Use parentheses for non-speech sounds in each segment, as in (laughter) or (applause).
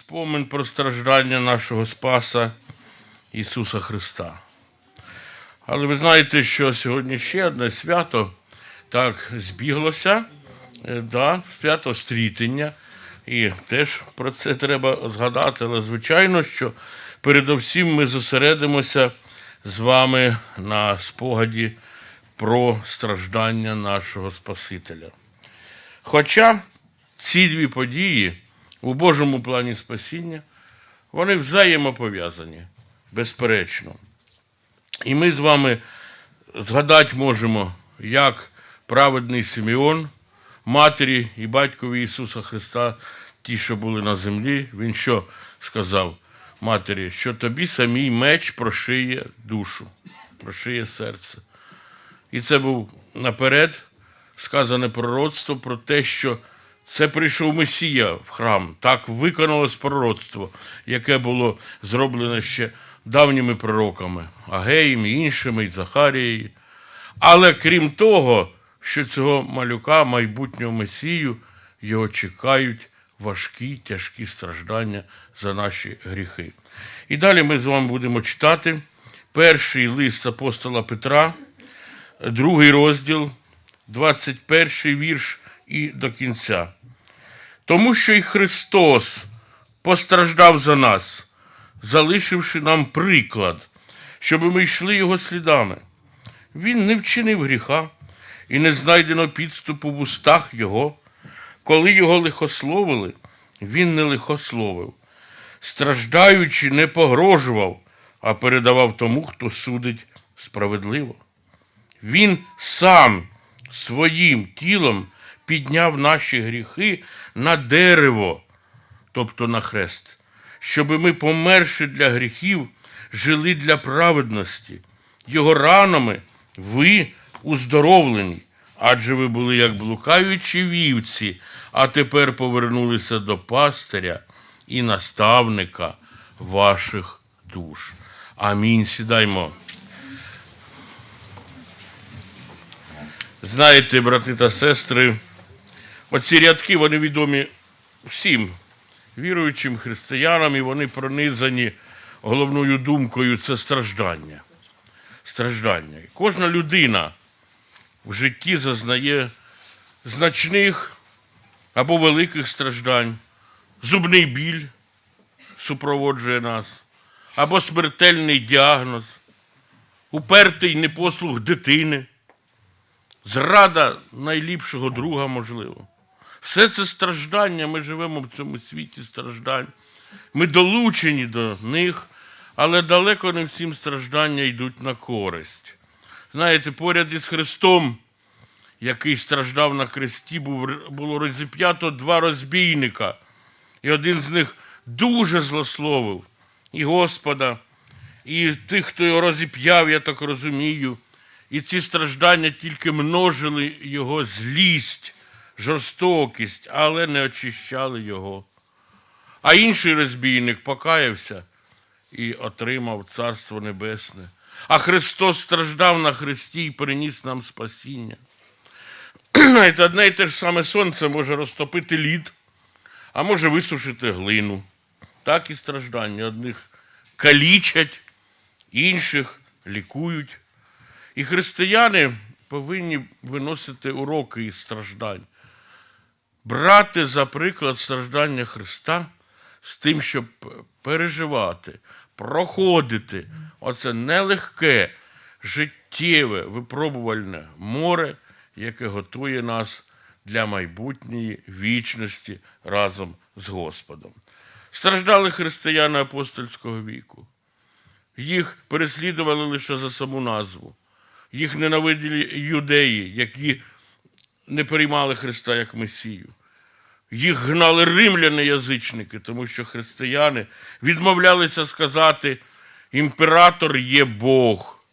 спомин про страждання нашого Спаса Ісуса Христа. Але ви знаєте, що сьогодні ще одне свято так збіглося, е, да, свято стрітення. І теж про це треба згадати. Але звичайно, що передовсім ми зосередимося з вами на спогаді про страждання нашого Спасителя. Хоча ці дві події у Божому плані спасіння, вони взаємопов'язані, безперечно. І ми з вами згадати можемо, як праведний Симеон, матері і батькові Ісуса Христа, ті, що були на землі, він що сказав матері, що тобі самій меч прошиє душу, прошиє серце. І це був наперед сказане пророцтво про те, що це прийшов Месія в храм. Так виконалось пророцтво, яке було зроблене ще давніми пророками, Агеєм, і іншими, і Захарією. Але крім того, що цього малюка, майбутнього Месію, його чекають важкі, тяжкі страждання за наші гріхи. І далі ми з вами будемо читати перший лист апостола Петра, другий розділ, 21 вірш і до кінця. Тому що і Христос постраждав за нас, залишивши нам приклад, щоб ми йшли Його слідами. Він не вчинив гріха і не знайдено підступу в устах Його. Коли його лихословили, він не лихословив. Страждаючи, не погрожував, а передавав тому, хто судить справедливо. Він сам своїм тілом підняв наші гріхи на дерево, тобто на хрест, щоби ми, померши для гріхів, жили для праведності. Його ранами ви уздоровлені, адже ви були як блукаючі вівці, а тепер повернулися до пастиря і наставника ваших душ. Амінь. Сідаймо. Знаєте, брати та сестри, оці рядки вони відомі всім віруючим християнам, і вони пронизані головною думкою це страждання. Страждання. Кожна людина в житті зазнає значних або великих страждань, зубний біль супроводжує нас, або смертельний діагноз, упертий непослух дитини зрада найліпшого друга, можливо. Все це страждання, ми живемо в цьому світі страждань. Ми долучені до них, але далеко не всім страждання йдуть на користь. Знаєте, поряд із Христом, який страждав на хресті, було розіп'ято два розбійника, і один з них дуже злословив і Господа, і тих, хто його розіп'яв, я так розумію. І ці страждання тільки множили його злість, жорстокість, але не очищали його. А інший розбійник покаявся і отримав Царство Небесне. А Христос страждав на хресті і приніс нам спасіння. (clears throat) Одне і те ж саме сонце може розтопити лід, а може висушити глину. Так і страждання. Одних калічать, інших лікують. І християни повинні виносити уроки із страждань, брати за приклад страждання Христа з тим, щоб переживати, проходити оце нелегке, життєве, випробувальне море, яке готує нас для майбутньої вічності разом з Господом. Страждали християни апостольського віку. Їх переслідували лише за саму назву. Їх ненавиділи юдеї, які не приймали Христа як Месію. Їх гнали римляни язичники, тому що християни відмовлялися сказати, імператор є Бог,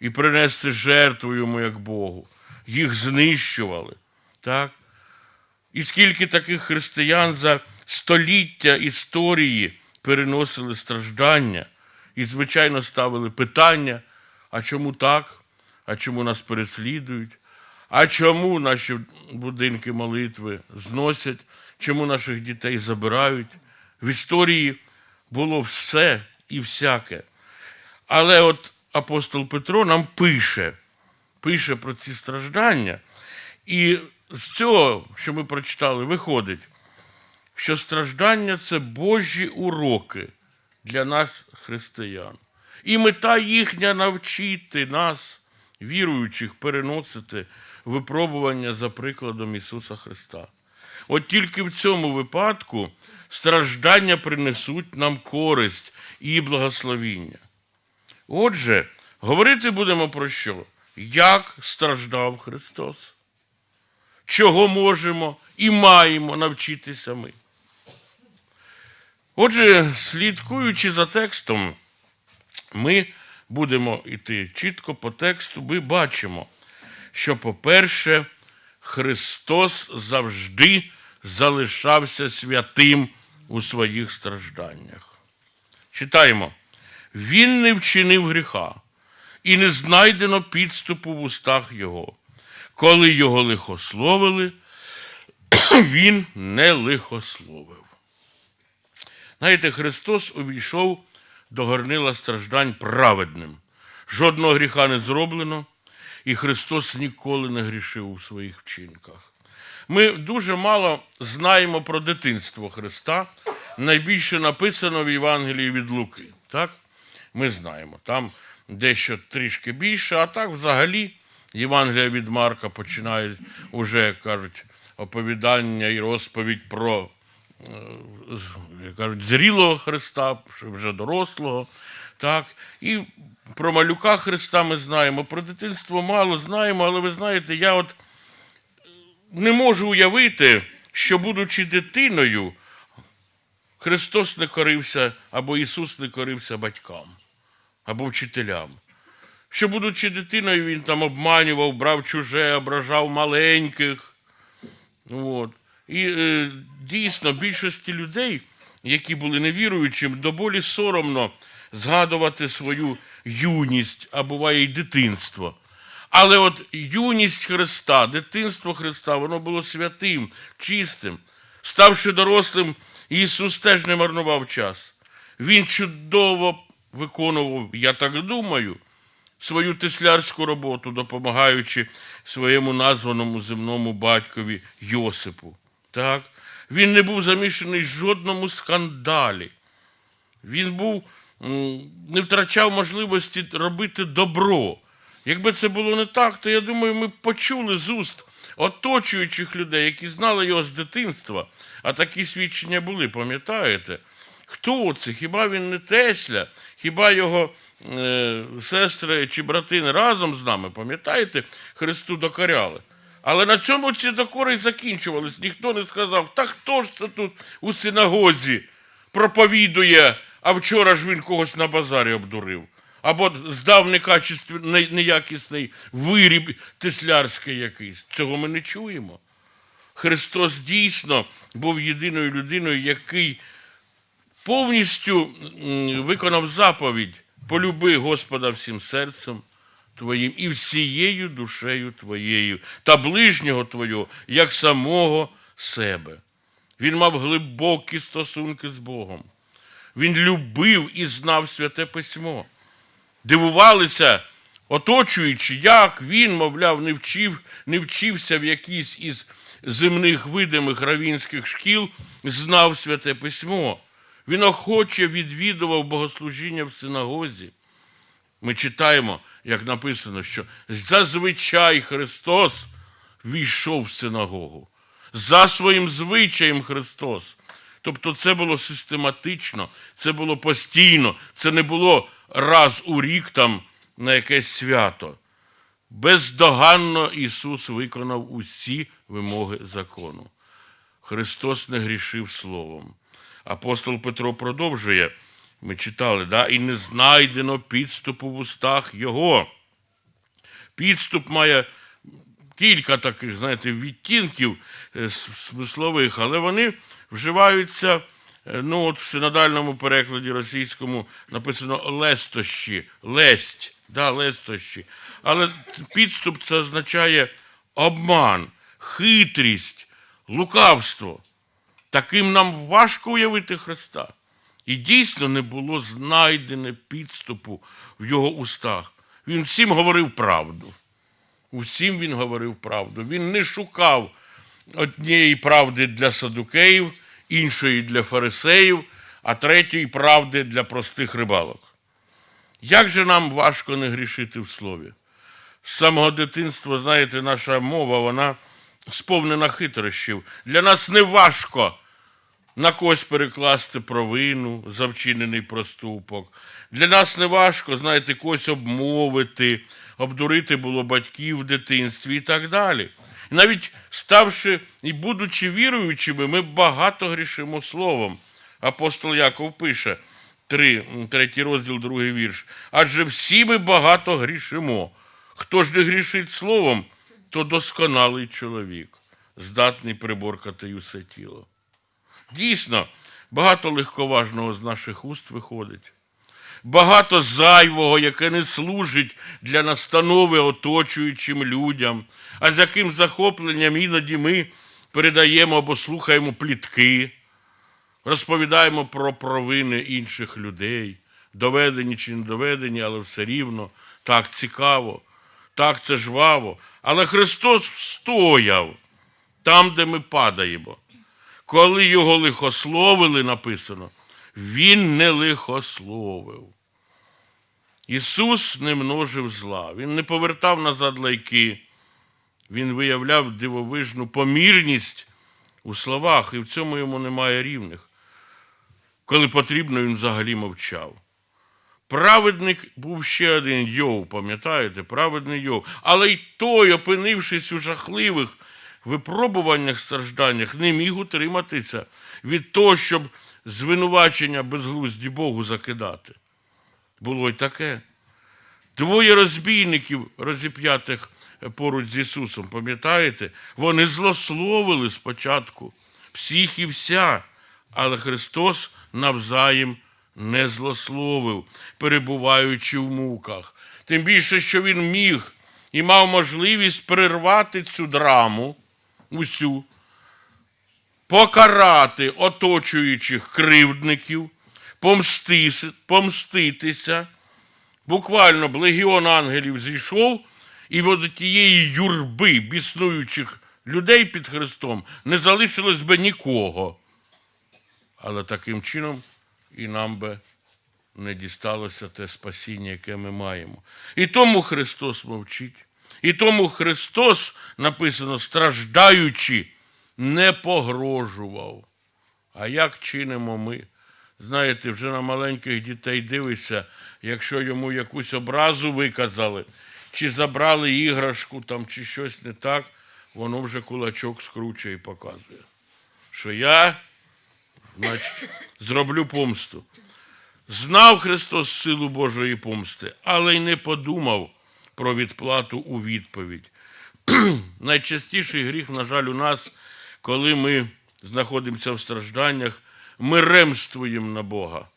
і принести жертву йому як Богу. Їх знищували. Так? І скільки таких християн за століття історії переносили страждання і, звичайно, ставили питання, а чому так? А чому нас переслідують? А чому наші будинки молитви зносять? Чому наших дітей забирають В історії було все і всяке. Але от апостол Петро нам пише, пише про ці страждання, і з цього, що ми прочитали, виходить, що страждання це Божі уроки для нас, християн. І мета їхня навчити нас, віруючих, переносити випробування за прикладом Ісуса Христа. От тільки в цьому випадку страждання принесуть нам користь і благословіння. Отже, говорити будемо про що? Як страждав Христос? Чого можемо і маємо навчитися ми? Отже, слідкуючи за текстом, ми будемо йти чітко по тексту, ми бачимо, що, по-перше, Христос завжди залишався святим у своїх стражданнях. Читаємо. Він не вчинив гріха, і не знайдено підступу в устах його. Коли його лихословили, (clears throat) він не лихословив. Знаєте, Христос увійшов до горнила страждань праведним. Жодного гріха не зроблено, і Христос ніколи не грішив у своїх вчинках. Ми дуже мало знаємо про дитинство Христа. Найбільше написано в Євангелії від Луки. Так? Ми знаємо. Там дещо трішки більше, а так взагалі Євангелія від Марка починає уже, кажуть, оповідання і розповідь про як кажуть, зрілого Христа, вже дорослого. Так? І про малюка Христа ми знаємо, про дитинство мало знаємо, але ви знаєте, я от не можу уявити, що, будучи дитиною, Христос не корився або Ісус не корився батькам або вчителям. Що, будучи дитиною, він там обманював, брав чуже, ображав маленьких. От. І е, дійсно більшості людей, які були невіруючими, до болі соромно згадувати свою юність, а буває й дитинство. Але от юність Христа, дитинство Христа, воно було святим, чистим. Ставши дорослим, Ісус теж не марнував час. Він чудово виконував, я так думаю, свою теслярську роботу, допомагаючи своєму названому земному батькові Йосипу. Так? Він не був замішаний в жодному скандалі. Він був, не втрачав можливості робити добро. Якби це було не так, то я думаю, ми б почули з уст оточуючих людей, які знали його з дитинства, а такі свідчення були, пам'ятаєте? Хто це? Хіба він не Тесля? Хіба його е, сестри чи брати не разом з нами, пам'ятаєте, Христу докоряли? Але на цьому ці докори закінчувались. Ніхто не сказав, та хто ж це тут у синагозі проповідує, а вчора ж він когось на базарі обдурив. Або здав некачественний, неякісний виріб теслярський якийсь. Цього ми не чуємо. Христос дійсно був єдиною людиною, який повністю виконав заповідь полюби Господа всім серцем твоїм і всією душею твоєю та ближнього твого, як самого себе. Він мав глибокі стосунки з Богом. Він любив і знав святе письмо. Дивувалися, оточуючи, як він, мовляв, не вчив, не вчився в якійсь із земних видимих равінських шкіл, знав святе письмо. Він охоче відвідував богослужіння в синагозі. Ми читаємо, як написано, що зазвичай Христос війшов в синагогу. За своїм звичаєм Христос. Тобто це було систематично, це було постійно, це не було раз у рік там на якесь свято. Бездоганно Ісус виконав усі вимоги закону. Христос не грішив словом. Апостол Петро продовжує, ми читали, да? і не знайдено підступу в устах Його. Підступ має кілька таких, знаєте, відтінків е, смислових, але вони вживаються, е, ну, от в синодальному перекладі російському написано лестощі, лесть, да, лестощі. Але підступ це означає обман, хитрість, лукавство. таким нам важко уявити Христа. І дійсно не було знайдене підступу в його устах. Він всім говорив правду. Усім він говорив правду. Він не шукав однієї правди для садукеїв, іншої для фарисеїв, а третьої правди для простих рибалок. Як же нам важко не грішити в слові? З самого дитинства, знаєте, наша мова, вона сповнена хитрощів. Для нас не важко на когось перекласти провину за вчинений проступок. Для нас не важко, знаєте, когось обмовити, обдурити було батьків в дитинстві і так далі. І навіть ставши і будучи віруючими, ми багато грішимо словом. Апостол Яков пише, 3, третій розділ, другий вірш. Адже всі ми багато грішимо. Хто ж не грішить словом, то досконалий чоловік, здатний приборкати усе тіло. Дійсно, багато легковажного з наших уст виходить. Багато зайвого, яке не служить для настанови оточуючим людям, а з яким захопленням іноді ми передаємо або слухаємо плітки, розповідаємо про провини інших людей, доведені чи не доведені, але все рівно так цікаво, так це жваво. Але Христос встояв там, де ми падаємо. Коли його лихословили, написано, він не лихословив. Ісус не множив зла, Він не повертав назад лайки, Він виявляв дивовижну помірність у словах, і в цьому йому немає рівних. Коли потрібно, він взагалі мовчав. Праведник був ще один Йов, пам'ятаєте, праведний Йов. Але й той, опинившись у жахливих випробуваннях, стражданнях, не міг утриматися від того, щоб звинувачення безглузді Богу закидати. Було й таке. Двоє розбійників, розіп'ятих поруч з Ісусом, пам'ятаєте, вони злословили спочатку всіх і вся, але Христос навзаєм не злословив, перебуваючи в муках. Тим більше, що він міг і мав можливість перервати цю драму усю, покарати оточуючих кривдників, помстися, помститися. Буквально б легіон ангелів зійшов, і від тієї юрби біснуючих людей під Христом не залишилось би нікого. Але таким чином і нам би не дісталося те спасіння, яке ми маємо. І тому Христос мовчить. І тому Христос, написано, страждаючи, не погрожував. А як чинимо ми? Знаєте, вже на маленьких дітей дивишся, якщо йому якусь образу виказали, чи забрали іграшку там, чи щось не так, воно вже кулачок скручує і показує, що я, значить, зроблю помсту. Знав Христос силу Божої помсти, але й не подумав про відплату у відповідь. (clears throat) Найчастіший гріх, на жаль, у нас, коли ми знаходимося в стражданнях, ми ремствуємо на Бога.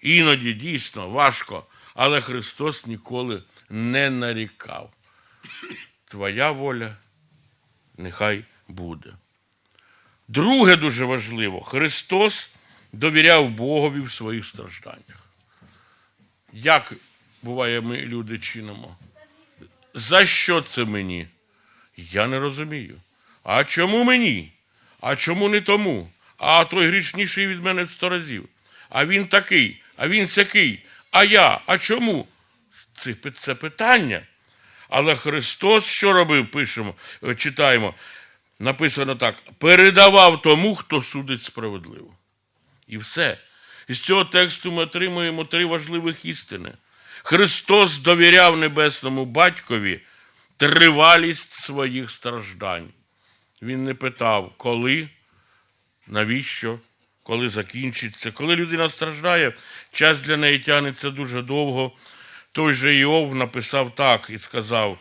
Іноді дійсно важко, але Христос ніколи не нарікав. Твоя воля нехай буде. Друге дуже важливо, Христос довіряв Богові в своїх стражданнях. Як буває, ми люди чинимо? За що це мені? Я не розумію. А чому мені? А чому не тому? А той грішніший від мене в сто разів. А він такий, а він сякий. А я? А чому? Це, це питання. Але Христос що робив? Пишемо, е, читаємо. Написано так: передавав тому, хто судить справедливо. І все. Із цього тексту ми отримуємо три важливих істини. Христос довіряв Небесному Батькові тривалість своїх страждань. Він не питав, коли, навіщо, коли закінчиться. Коли людина страждає, час для неї тягнеться дуже довго. Той же Іов написав так і сказав: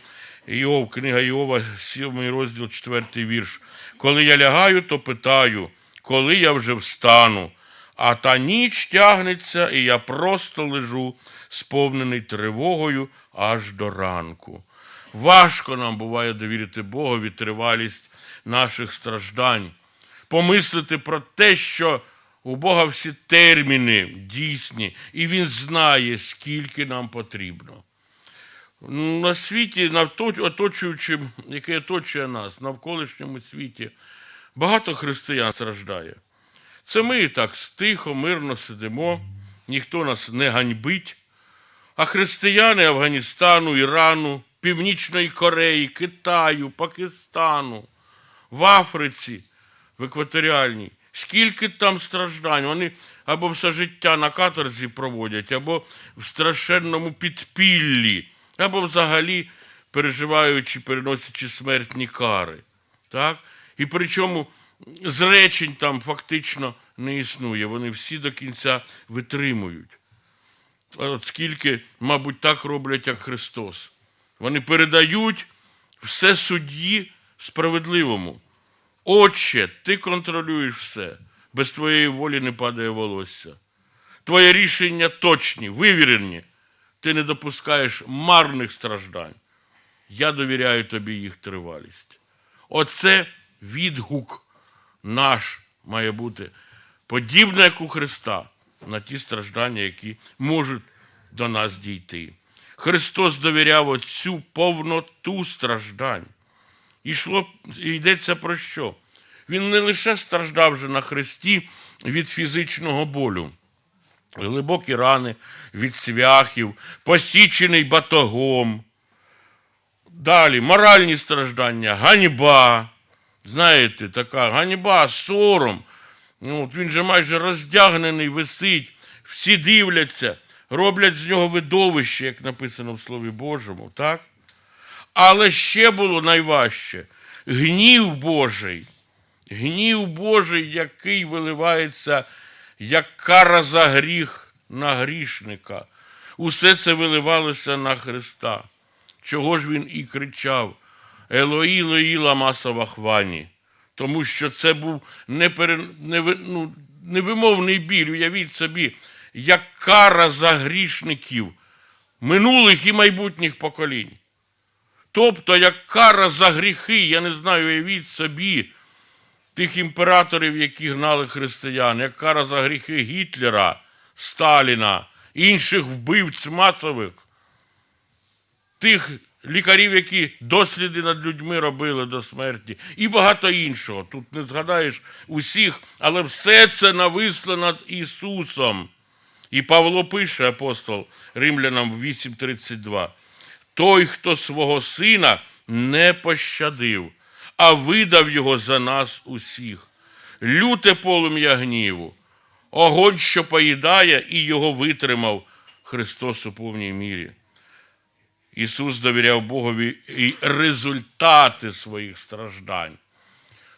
Іов, книга Іова, 7 розділ, 4 вірш. Коли я лягаю, то питаю, коли я вже встану. А та ніч тягнеться, і я просто лежу, сповнений тривогою аж до ранку. Важко нам буває довірити Богові тривалість наших страждань. помислити про те, що у Бога всі терміни дійсні, і Він знає, скільки нам потрібно. На світі, оточуючим, яке оточує нас, навколишньому світі, багато християн страждає. Це ми так тихо, мирно сидимо, ніхто нас не ганьбить. А християни Афганістану, Ірану, Північної Кореї, Китаю, Пакистану, в Африці, в екваторіальній. Скільки там страждань? Вони або все життя на каторзі проводять, або в страшенному підпіллі, або взагалі переживаючи, переносячи смертні кари. Так? І причому зречень там фактично не існує. Вони всі до кінця витримують. От скільки, мабуть, так роблять, як Христос. Вони передають все судді справедливому. Отче, ти контролюєш все. Без твоєї волі не падає волосся. Твої рішення точні, вивірені. Ти не допускаєш марних страждань. Я довіряю тобі їх тривалість. Оце відгук наш має бути подібне, як у Христа, на ті страждання, які можуть до нас дійти. Христос довіряв оцю повноту страждань. Ішло, йдеться про що? Він не лише страждав же на хресті від фізичного болю, глибокі рани від свяхів, посічений батогом. Далі моральні страждання, ганьба. Знаєте, така ганьба, сором. Ну, от він же майже роздягнений, висить, всі дивляться, роблять з нього видовище, як написано в Слові Божому, так? Але ще було найважче гнів Божий, гнів Божий, який виливається як кара за гріх на грішника. Усе це виливалося на Христа. Чого ж він і кричав: Елої Лої Ламасова хвані. Тому що це був непере... ну, невимовний біль. Уявіть собі, як кара за грішників минулих і майбутніх поколінь. Тобто, як кара за гріхи, я не знаю, уявіть собі тих імператорів, які гнали християн, як кара за гріхи Гітлера, Сталіна, інших вбивць масових, тих лікарів, які досліди над людьми робили до смерті, і багато іншого. Тут не згадаєш усіх, але все це нависло над Ісусом. І Павло пише, апостол Римлянам 8:32. Той, хто свого сина не пощадив, а видав його за нас усіх. Люте полум'я гніву, огонь, що поїдає, і його витримав Христос у повній мірі. Ісус довіряв Богові і результати своїх страждань.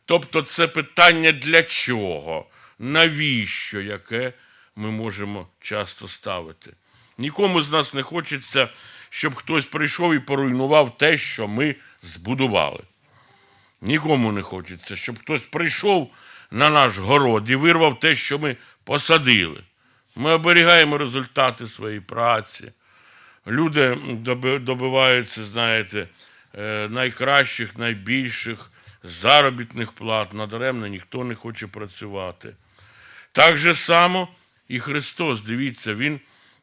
Тобто це питання для чого, навіщо, яке ми можемо часто ставити. Нікому з нас не хочеться, щоб хтось прийшов і поруйнував те, що ми збудували. Нікому не хочеться, щоб хтось прийшов на наш город і вирвав те, що ми посадили. Ми оберігаємо результати своєї праці. Люди добиваються, знаєте, е, найкращих, найбільших заробітних плат. Надаремно ніхто не хоче працювати. Так же само і Христос, дивіться, Він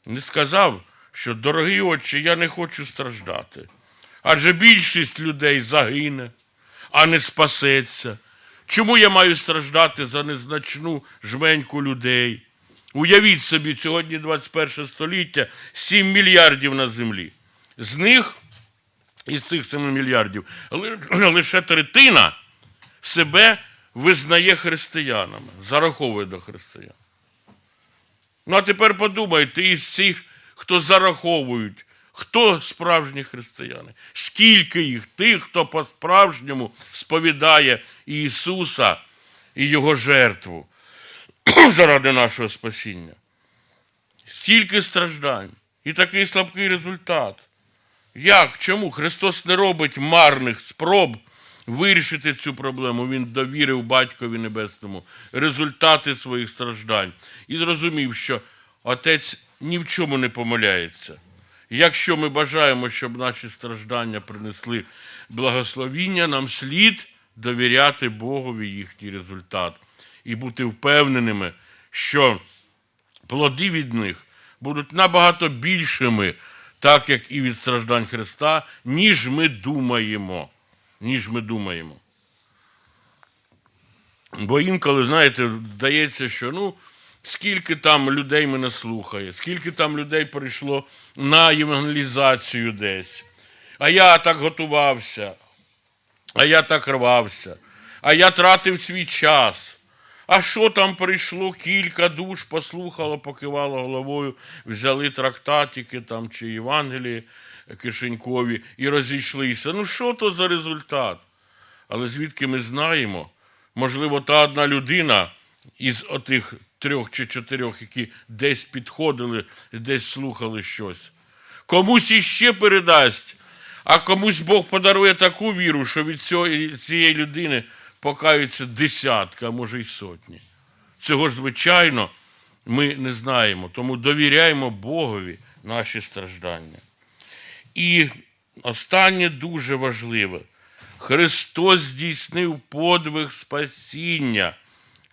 не сказав, що дорогий отче, я не хочу страждати. Адже більшість людей загине, а не спасеться. Чому я маю страждати за незначну жменьку людей? Уявіть собі, сьогодні 21 століття 7 мільярдів на землі. З них, із цих 7 мільярдів, (clears throat) лише третина себе визнає християнами, зараховує до християн. Ну, а тепер подумайте, із цих, хто зараховують, хто справжні християни? Скільки їх тих, хто по-справжньому сповідає Ісуса і Його жертву (coughs) заради нашого спасіння? Стільки страждань і такий слабкий результат. Як? Чому Христос не робить марних спроб вирішити цю проблему? Він довірив Батькові Небесному результати своїх страждань і зрозумів, що Отець ні в чому не помиляється. Якщо ми бажаємо, щоб наші страждання принесли благословіння, нам слід довіряти Богові їхній результат і бути впевненими, що плоди від них будуть набагато більшими, так як і від страждань Христа, ніж ми думаємо. Ніж ми думаємо. Бо інколи, знаєте, здається, що ну, скільки там людей мене слухає, скільки там людей прийшло на евангелізацію десь. А я так готувався, а я так рвався, а я тратив свій час. А що там прийшло? Кілька душ послухало, покивало головою, взяли трактатики там чи Євангелії кишенькові і розійшлися. Ну що то за результат? Але звідки ми знаємо, можливо, та одна людина із отих трьох чи чотирьох, які десь підходили, десь слухали щось, комусь іще передасть, а комусь Бог подарує таку віру, що від цієї, цієї людини покаються десятка, а може й сотні. Цього ж, звичайно, ми не знаємо. Тому довіряємо Богові наші страждання. І останнє дуже важливе. Христос здійснив подвиг спасіння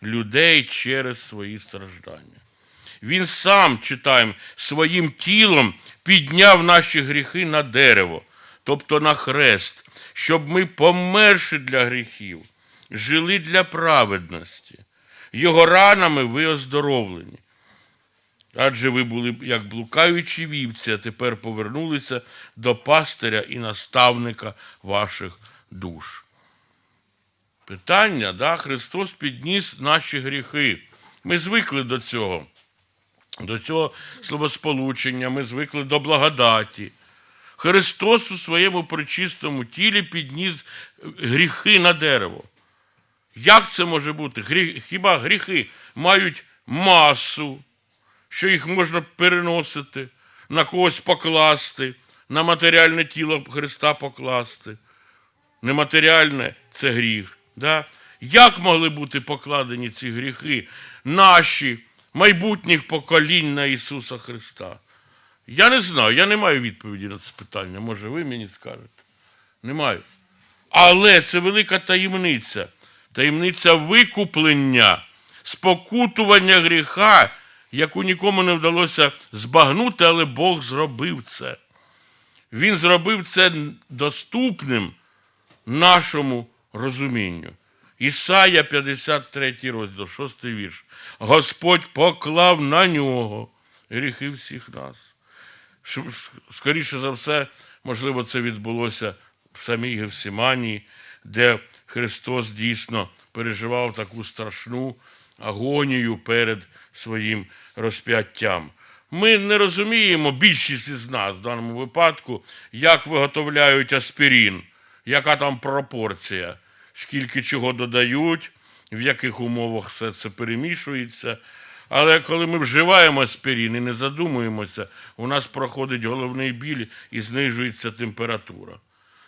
людей через свої страждання. Він сам, читаємо, своїм тілом підняв наші гріхи на дерево, тобто на хрест, щоб ми, померши для гріхів, жили для праведності. Його ранами ви оздоровлені. Адже ви були як блукаючі вівці, а тепер повернулися до пастиря і наставника ваших душ. Питання, да, Христос підніс наші гріхи. Ми звикли до цього, до цього словосполучення, ми звикли до благодаті. Христос у своєму причистому тілі підніс гріхи на дерево. Як це може бути? Хіба гріхи мають масу, що їх можна переносити, на когось покласти, на матеріальне тіло Христа покласти? Нематеріальне це гріх. Да? Як могли бути покладені ці гріхи наші, майбутніх поколінь на Ісуса Христа? Я не знаю, я не маю відповіді на це питання. Може, ви мені скажете? Не маю. Але це велика таємниця. Таємниця викуплення, спокутування гріха, яку нікому не вдалося збагнути, але Бог зробив це. Він зробив це доступним нашому розумінню. Ісая 53 розділ, 6 вірш. Господь поклав на нього гріхи всіх нас. Скоріше за все, можливо, це відбулося в самій Гевсиманії, де Христос дійсно переживав таку страшну агонію перед своїм розп'яттям. Ми не розуміємо, більшість із нас в даному випадку, як виготовляють аспірин, яка там пропорція, скільки чого додають, в яких умовах все це перемішується. Але коли ми вживаємо аспірин і не задумуємося, у нас проходить головний біль і знижується температура.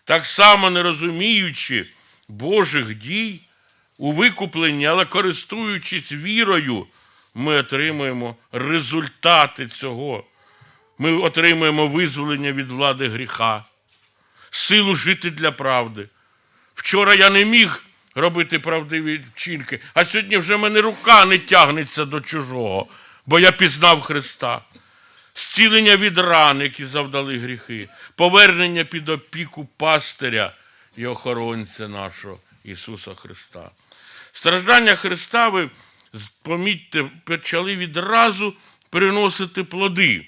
Так само не розуміючи Божих дій у викупленні, але користуючись вірою, ми отримуємо результати цього. Ми отримуємо визволення від влади гріха, силу жити для правди. Вчора я не міг робити правдиві вчинки, а сьогодні вже мене рука не тягнеться до чужого, бо я пізнав Христа. Зцілення від ран, які завдали гріхи, повернення під опіку пастиря і охоронця нашого Ісуса Христа. Страждання Христа, ви помітьте, почали відразу приносити плоди.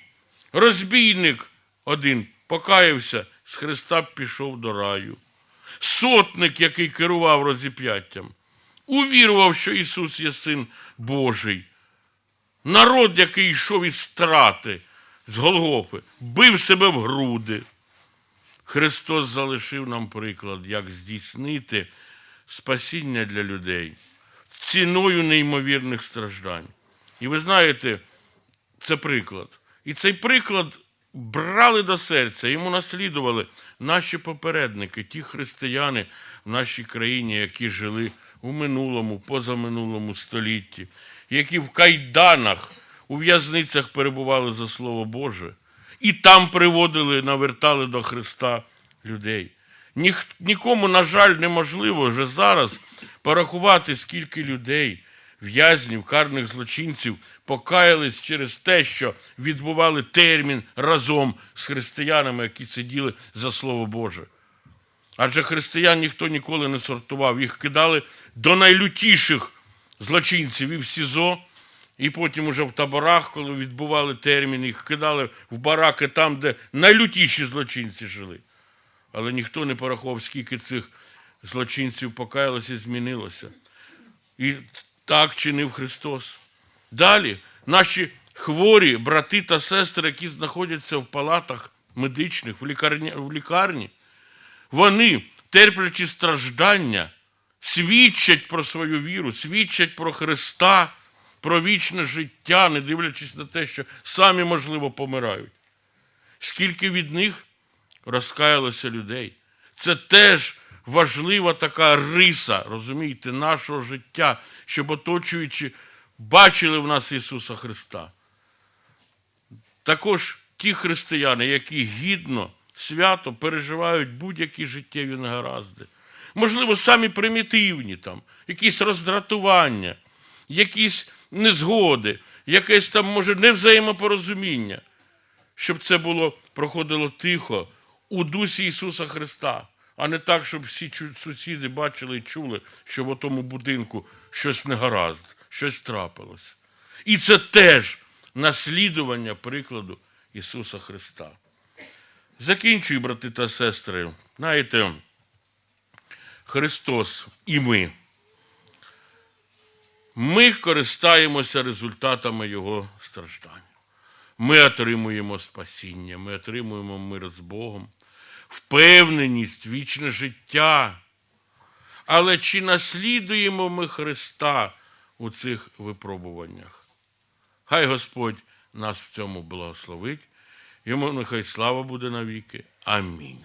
Розбійник один покаявся, з Христа пішов до раю. Сотник, який керував розіп'яттям, увірував, що Ісус є Син Божий. Народ, який йшов із страти, з Голгофи, бив себе в груди. Христос залишив нам приклад, як здійснити спасіння для людей ціною неймовірних страждань. І ви знаєте, це приклад. І цей приклад брали до серця, йому наслідували наші попередники, ті християни в нашій країні, які жили у минулому, позаминулому столітті, які в кайданах, у в'язницях перебували за Слово Боже, і там приводили, навертали до Христа людей. Ніх, нікому, на жаль, неможливо вже зараз порахувати, скільки людей, в'язнів, карних злочинців покаялись через те, що відбували термін разом з християнами, які сиділи за Слово Боже. Адже християн ніхто ніколи не сортував. Їх кидали до найлютіших злочинців і в СІЗО, і потім уже в таборах, коли відбували термін, їх кидали в бараки там, де найлютіші злочинці жили. Але ніхто не порахував, скільки цих злочинців покаялося і змінилося. І так чинив Христос. Далі наші хворі брати та сестри, які знаходяться в палатах медичних, в лікарні, в лікарні, вони, терплячи страждання, свідчать про свою віру, свідчать про Христа, про вічне життя, не дивлячись на те, що самі, можливо, помирають. Скільки від них розкаялося людей. Це теж важлива така риса, розумієте, нашого життя, щоб оточуючи, бачили в нас Ісуса Христа. Також ті християни, які гідно, свято переживають будь-які життєві негаразди. Можливо, самі примітивні там, якісь роздратування, якісь незгоди, якесь там, може, невзаємопорозуміння щоб це було проходило тихо у дусі Ісуса Христа, а не так, щоб всі сусіди бачили і чули, що в тому будинку щось негаразд, щось трапилось. І це теж наслідування прикладу Ісуса Христа. Закінчую, брати та сестри. Знаєте, Христос і ми. Ми користаємося результатами Його страждань. Ми отримуємо спасіння, ми отримуємо мир з Богом, впевненість, вічне життя. Але чи наслідуємо ми Христа у цих випробуваннях? Хай Господь нас в цьому благословить. Йому нехай слава буде навіки. Амінь.